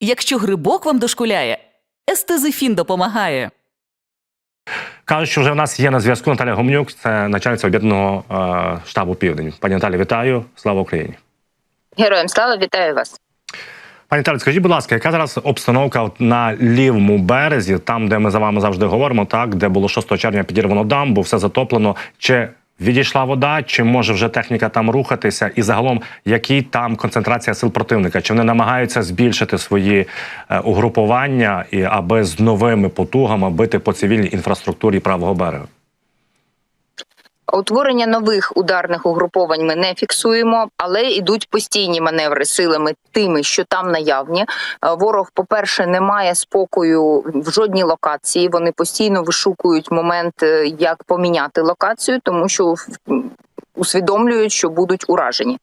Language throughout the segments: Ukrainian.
Якщо грибок вам дошкуляє, естезифін допомагає. Кажуть, що вже в нас є на зв'язку Наталя Гомнюк, це начальниця об'єднаного е, штабу Південь. Пані Наталі, вітаю! Слава Україні! Героям слава вітаю вас. Пані Наталі, скажіть, будь ласка, яка зараз обстановка на лівому березі, там, де ми за вами завжди говоримо, так де було 6 червня підірвано дамбу, все затоплено. Чи відійшла вода, чи може вже техніка там рухатися? І загалом, які там концентрація сил противника? Чи вони намагаються збільшити свої е, угрупування, і аби з новими потугами бити по цивільній інфраструктурі правого берега? Утворення нових ударних угруповань ми не фіксуємо, але йдуть постійні маневри силами тими, що там наявні. Е, Ворог, по-перше, не має спокою в жодній локації. Вони постійно вишукують момент, е, як поміняти локацію, тому що усвідомлюють, що будуть уражені.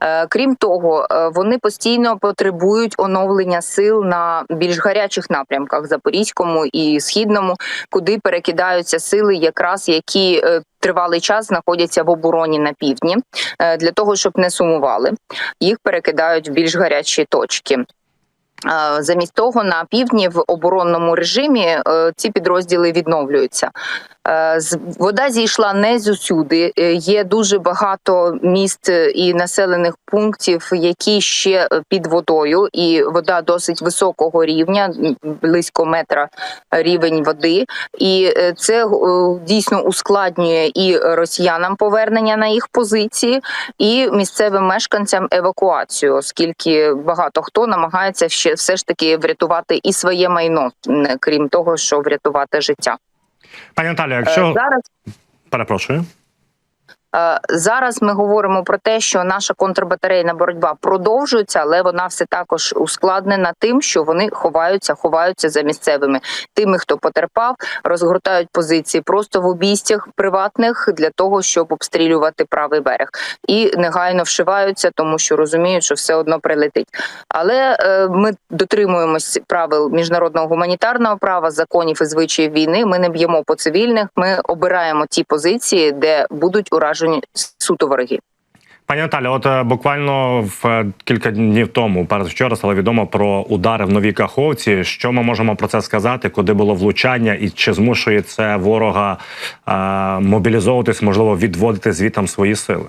Е, Крім того, е, вони постійно потребують оновлення сил на більш гарячих напрямках Запорізькому і східному, куди перекидаються сили, якраз які е, тривалий час знаходяться в обороні на півдні, для того, щоб не сумували. Їх перекидають в більш гарячі точки. Замість того, на півдні в оборонному режимі ці підрозділи відновлюються. Е, з- Вода зійшла не зусюди. Е, Є дуже багато міст е, і населених пунктів, які ще під водою, і вода досить високого рівня, близько метра рівень води. І це дійсно ускладнює і росіянам повернення на їх позиції, і місцевим мешканцям евакуацію, оскільки багато хто намагається ще все ж таки врятувати і своє майно, крім того, що врятувати життя. Пані Наталі, якщо Зараз перепрошую. Е, Зараз ми говоримо про те, що наша контрбатарейна боротьба продовжується, але вона все також ускладнена тим, що вони ховаються, ховаються за місцевими тими, хто потерпав, розгортають позиції просто в обійстях приватних для того, щоб обстрілювати правий берег, і негайно вшиваються, тому що розуміють, що все одно прилетить. Але е, ми дотримуємось правил міжнародного гуманітарного права, законів і звичаїв війни. Ми не б'ємо по цивільних. Ми обираємо ті позиції, де будуть уражені суто вороги. Пані Наталі, от е, буквально в е, кілька днів тому, передвчора, стало відомо про удари в новій Каховці. Що ми можемо про це сказати? Куди було влучання, і чи змушує це ворога е, мобілізовуватись, можливо, відводити звітам свої сили?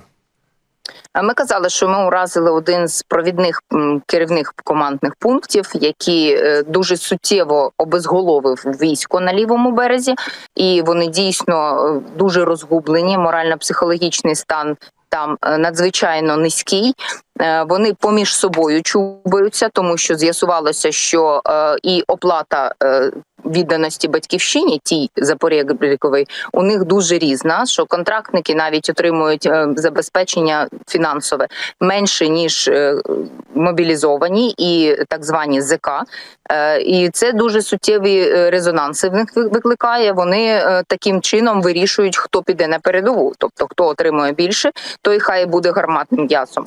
Ми казали, що ми уразили один з провідних керівних командних пунктів, який е, дуже суттєво обезголовив військо на лівому березі, і вони дійсно е, дуже розгублені. Морально-психологічний стан там е, надзвичайно низький. Е, Вони поміж собою чубаються, тому що з'ясувалося, що е, і оплата відданості батьківщині, тій запорєбріковій, у них дуже різна. Що контрактники навіть отримують забезпечення фінансове менше ніж мобілізовані і так звані ЗК. І це дуже суттєві резонанси в них викликає. Вони таким чином вирішують, хто піде на передову, тобто хто отримує більше, той хай буде гарматним м'ясом.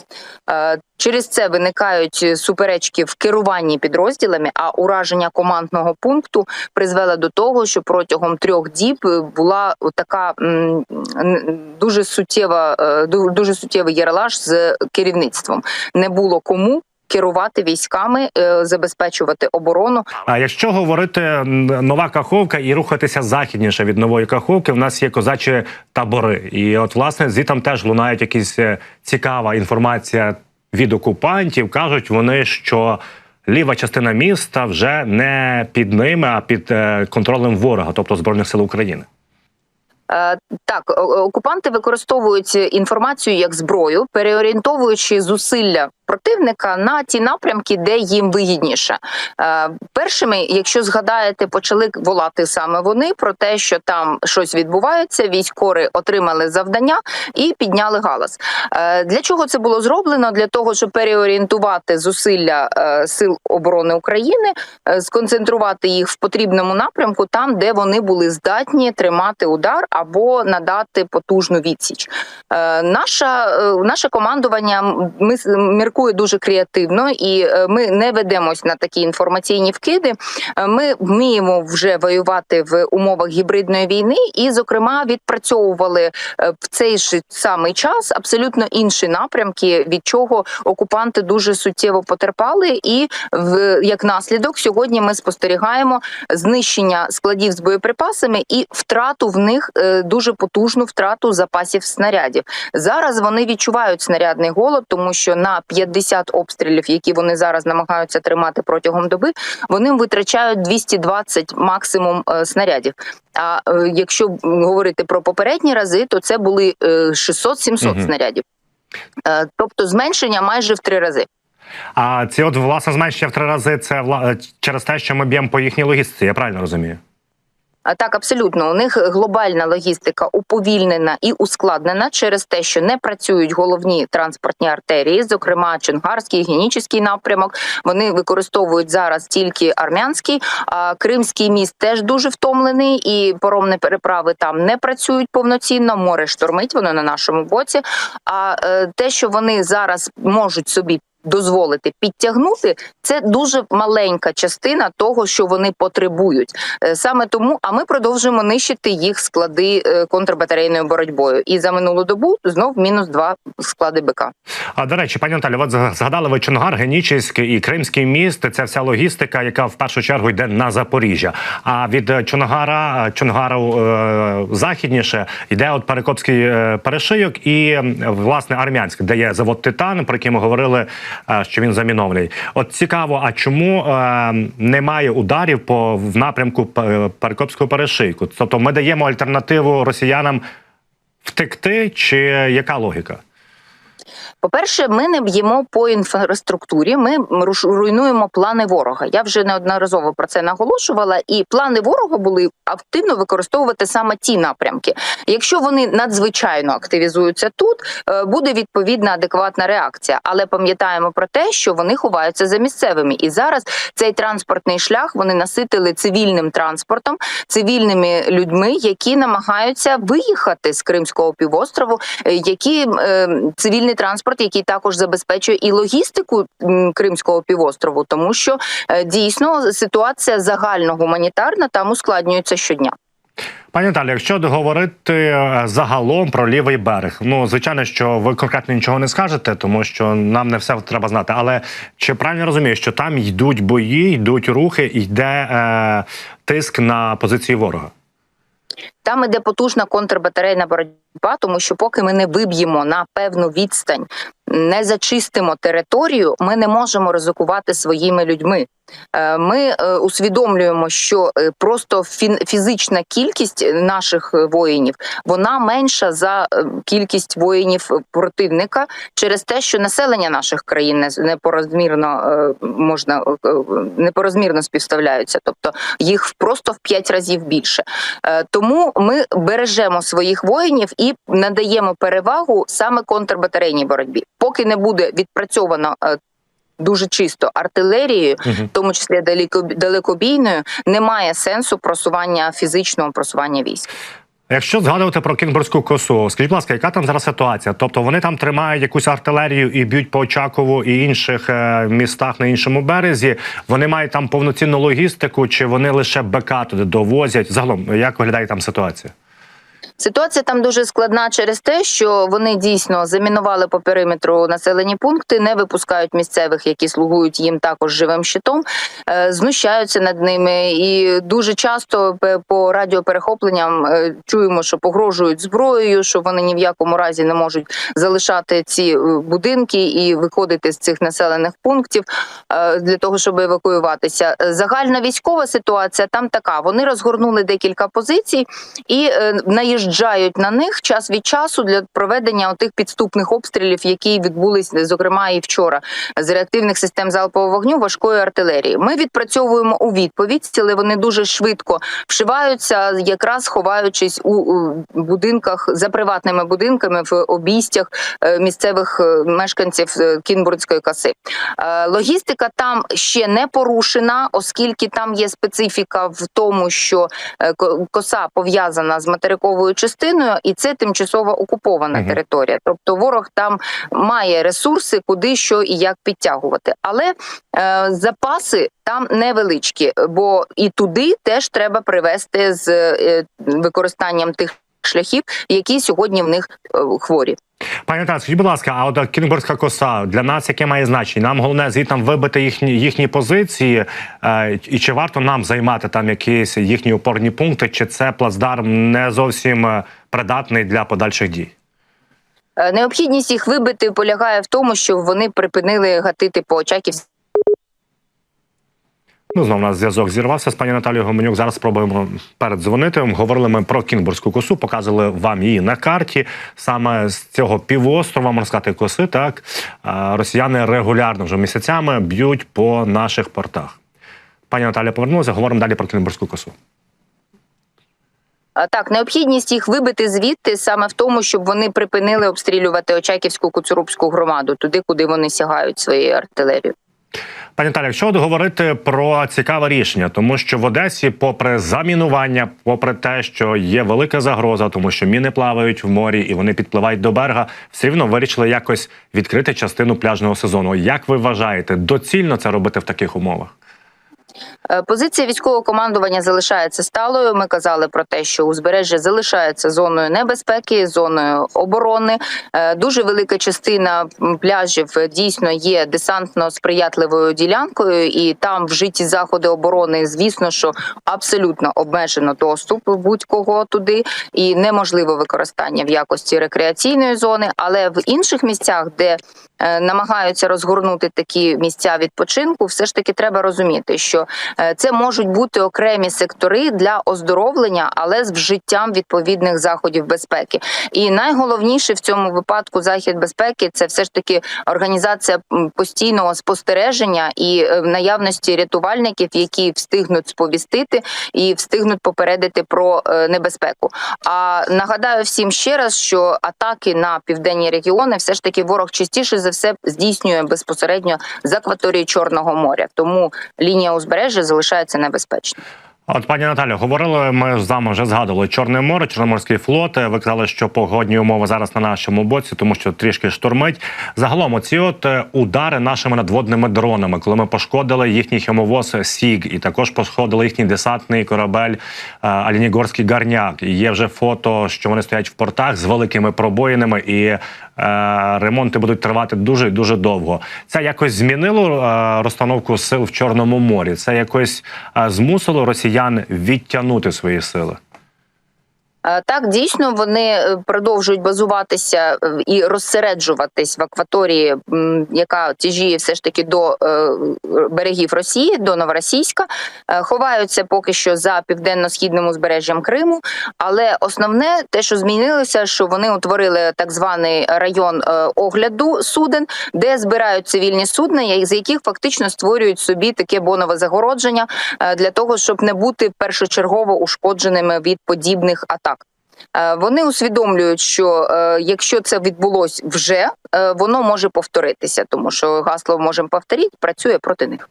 Е, Через це виникають суперечки в керуванні підрозділами, а ураження командного пункту призвело до того, що протягом трьох діб була така дуже суттєва, е, дуже суттєвий ярелаж з керівництвом. Не було кому. Керувати військами, е, забезпечувати оборону. А якщо говорити нова каховка і рухатися західніше від нової каховки, в нас є козачі табори. І от власне звітам теж лунають якісь е, цікава інформація від окупантів. кажуть вони, що ліва частина міста вже не під ними, а під е, контролем ворога, тобто збройних сил України. Так, окупанти використовують інформацію як зброю, переорієнтовуючи зусилля противника на ті напрямки, де їм вигідніше. Е, Першими, якщо згадаєте, почали волати саме вони про те, що там щось відбувається. Військори отримали завдання і підняли галас. Е, Для чого це було зроблено? Для того, щоб переорієнтувати зусилля е, сил оборони України, сконцентрувати їх в потрібному напрямку, там, де вони були здатні тримати удар або надати потужну відсіч. Наша наше командування. Ми міркуємо рахує дуже креативно, і е, ми не ведемось на такі інформаційні вкиди. Е, Ми вміємо вже воювати в умовах гібридної війни, і, зокрема, відпрацьовували е, в цей ж самий час абсолютно інші напрямки, від чого окупанти дуже суттєво потерпали. І в як наслідок сьогодні ми спостерігаємо знищення складів з боєприпасами і втрату в них дуже потужну втрату запасів снарядів. Зараз вони відчувають снарядний голод, тому що на 50 обстрілів, які вони зараз намагаються тримати протягом доби, вони витрачають 220 максимум е, снарядів. А е, якщо говорити про попередні рази, то це були е, 600-700 Мгм. снарядів. Е, Тобто зменшення майже в три рази. А ці от власне зменшення в три рази це через те, що ми б'ємо по їхній логістиці, я правильно розумію? Так, абсолютно, у них глобальна логістика уповільнена і ускладнена через те, що не працюють головні транспортні артерії, зокрема Чонгарський, Генічний напрямок. Вони використовують зараз тільки армянський. А Кримський міст теж дуже втомлений, і поромні переправи там не працюють повноцінно. Море штормить, воно на нашому боці. А е, те, що вони зараз можуть собі дозволити підтягнути, це дуже маленька частина того, що вони потребують. Е, Саме тому, а ми продовжуємо нищити їх склади е, контрбатарейною боротьбою. І за минулу добу знов мінус два склади БК. А до речі, пані Наталі, от згадали ви Чонгар, Генічеський і Кримський міст. Це вся логістика, яка в першу чергу йде на Запоріжжя. А від е, Чонгара, Чонгару е, західніше йде от Перекопський перешийок і власне Армянськ, де є завод Титан, про який ми говорили, що він замінований. От цікаво, а чому е, немає ударів по в напрямку Перекопського перешийку? Тобто, ми даємо альтернативу росіянам втекти, чи яка логіка? По-перше, ми не б'ємо по інфраструктурі. Ми руйнуємо плани ворога. Я вже неодноразово про це наголошувала. І плани ворога були активно використовувати саме ті напрямки. Якщо вони надзвичайно активізуються тут, е, буде відповідна адекватна реакція. Але пам'ятаємо про те, що вони ховаються за місцевими, і зараз цей транспортний шлях вони наситили цивільним транспортом, цивільними людьми, які намагаються виїхати з Кримського півострову, е, які е, цивільний транспорт, який також забезпечує і логістику Кримського півострову, тому що е, дійсно ситуація загально гуманітарна там ускладнюється щодня. Пані Наталі, якщо говорити е, загалом про лівий берег, ну звичайно, що ви конкретно нічого не скажете, тому що нам не все треба знати. Але чи правильно розумію, що там йдуть бої, йдуть рухи, йде е, тиск на позиції ворога? Там іде потужна контрбатарейна боротьба, тому що поки ми не виб'ємо на певну відстань, не зачистимо територію, ми не можемо ризикувати своїми людьми. Е, Ми е, усвідомлюємо, що е, просто фізична кількість наших воїнів вона менша за кількість воїнів противника через те, що населення наших країн не- непорозмірно можна непорозмірно співставляються, тобто їх просто в п'ять разів більше. Тому ми бережемо своїх воїнів і надаємо перевагу саме контрбатарейній боротьбі. Поки не буде відпрацьовано е, дуже чисто артилерією, в тому числі далеко далекобійною, немає сенсу просування фізичного просування військ. Якщо згадувати про Кінбурзьку косу, скажіть, будь ласка, яка там зараз ситуація? Тобто вони там тримають якусь артилерію і б'ють по Очакову і інших е, містах на іншому березі. Вони мають там повноцінну логістику, чи вони лише БК туди довозять? Загалом, як виглядає там ситуація? Ситуація там дуже складна через те, що вони дійсно замінували по периметру населені пункти, не випускають місцевих, які слугують їм також живим щитом, е, знущаються над ними. І дуже часто по радіоперехопленням е, чуємо, що погрожують зброєю, що вони ні в якому разі не можуть залишати ці е, будинки і виходити з цих населених пунктів для того, щоб евакуюватися. Загальна військова ситуація там така: вони розгорнули декілька позицій і е, наїжджають на них час від часу для проведення тих підступних обстрілів, які відбулись зокрема і вчора з реактивних систем залпового вогню важкої артилерії. Ми відпрацьовуємо у відповідь, але вони дуже швидко вшиваються, якраз ховаючись у, будинках за приватними будинками в обійстях е, місцевих е, мешканців е, Кінбурнської коси. Е, Логістика там ще не порушена, оскільки там є специфіка в тому, що коса пов'язана з материковою частиною, і це тимчасово окупована Мгм. територія. Тобто ворог там має ресурси, куди що і як підтягувати. Але е, запаси там невеличкі, бо і туди теж треба привести з е, використанням тих шляхів, які сьогодні в них е, хворі. Пані Наталі, скажіть, будь ласка, а от Кінбурзька коса для нас яке має значення? Нам головне звідти вибити їхні їхні позиції, е, і чи варто нам займати там якісь їхні опорні пункти, чи це плацдарм не зовсім е, придатний для подальших дій? Е, Необхідність їх вибити полягає в тому, що вони припинили гатити по Очаківській Ну, знову у нас зв'язок зірвався з пані Наталією Гоменюк. Зараз спробуємо передзвонити. Говорили ми про Кінбурзьку косу, показували вам її на карті. Саме з цього півострова, можна сказати, коси, так росіяни регулярно вже місяцями б'ють по наших портах. Пані Наталія повернулася, говоримо далі про Кінбурзьку косу. Так, необхідність їх вибити звідти саме в тому, щоб вони припинили обстрілювати Очаківську Куцурубську громаду, туди, куди вони сягають своєю артилерією. Пані Наталі, якщо от говорити про цікаве рішення, тому що в Одесі, попри замінування, попри те, що є велика загроза, тому що міни плавають в морі і вони підпливають до берега, все рівно вирішили якось відкрити частину пляжного сезону. Як ви вважаєте, доцільно це робити в таких умовах? Е, Позиція військового командування залишається сталою. Ми казали про те, що узбережжя залишається зоною небезпеки, зоною оборони. Е, Дуже велика частина пляжів дійсно є десантно сприятливою ділянкою, і там вжиті заходи оборони. Звісно, що абсолютно обмежено доступ будь-кого туди, і неможливо використання в якості рекреаційної зони. Але в інших місцях, де намагаються розгорнути такі місця відпочинку, все ж таки треба розуміти, що е, це можуть бути окремі сектори для оздоровлення, але з вжиттям відповідних заходів безпеки. І найголовніше в цьому випадку захід безпеки це все ж таки організація постійного спостереження і е, наявності рятувальників, які встигнуть сповістити і встигнуть попередити про е, небезпеку. А нагадаю всім ще раз, що атаки на південні регіони все ж таки ворог частіше за все здійснює безпосередньо з акваторії Чорного моря. Тому лінія узбережжя залишається небезпечною. От пані Наталю, говорили ми з вами вже згадували Чорне море, Чорноморський флот. Ви казали, що погодні умови зараз на нашому боці, тому що трішки штормить. Загалом, оці от е, удари нашими надводними дронами, коли ми пошкодили їхній хімовоз Сіг, і також пошкодили їхній десантний корабель е, Алінігорський гарняк. І є вже фото, що вони стоять в портах з великими пробоїнами, і ремонти будуть тривати дуже дуже довго. Це якось змінило е, розстановку сил в Чорному морі. Це якось е, змусило росіян відтягнути свої сили. Е, Так, дійсно, вони е, продовжують базуватися е, і розсереджуватись в акваторії, яка тяжіє все ж таки до берегів Росії, до Новоросійська. Ховаються поки що за південно-східним узбережжям Криму. Але основне, те, що змінилося, що вони утворили так званий район огляду суден, де збирають цивільні судна, з яких фактично створюють собі таке бонове загородження для того, щоб не бути першочергово ушкодженими від подібних атак. Е, Вони усвідомлюють, що е, якщо це відбулось вже, е, воно може повторитися, тому що гасло можемо повторити працює проти них.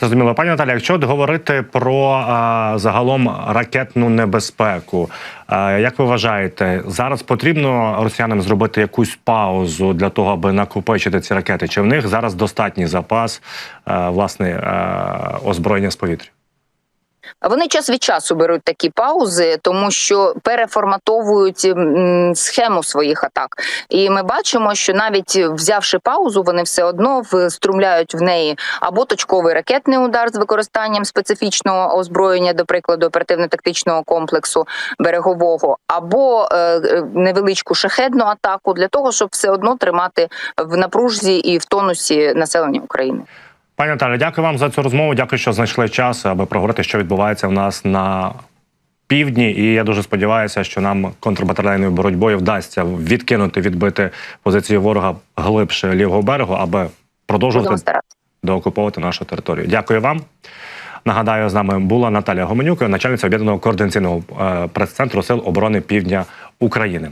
Зрозуміло, пані Наталя, якщо говорити про а, загалом ракетну небезпеку, а, як ви вважаєте, зараз потрібно росіянам зробити якусь паузу для того, аби накопичити ці ракети? Чи в них зараз достатній запас а, власне а, озброєння з повітря? Вони час від часу беруть такі паузи, тому що переформатовують схему своїх атак. І ми бачимо, що навіть взявши паузу, вони все одно вструмляють в неї або точковий ракетний удар з використанням специфічного озброєння, до прикладу, оперативно-тактичного комплексу берегового, або е, е, невеличку шахедну атаку для того, щоб все одно тримати в напружзі і в тонусі населення України. Пані Наталя, дякую вам за цю розмову. Дякую, що знайшли час, аби проговорити, що відбувається в нас на півдні. І я дуже сподіваюся, що нам контрбатарейною боротьбою вдасться відкинути, відбити позицію ворога глибше лівого берегу, аби продовжувати доокуповувати нашу територію. Дякую вам. Нагадаю, з нами була Наталія Гоменюк, начальниця об'єднаного координаційного е, прес-центру Сил оборони Півдня України.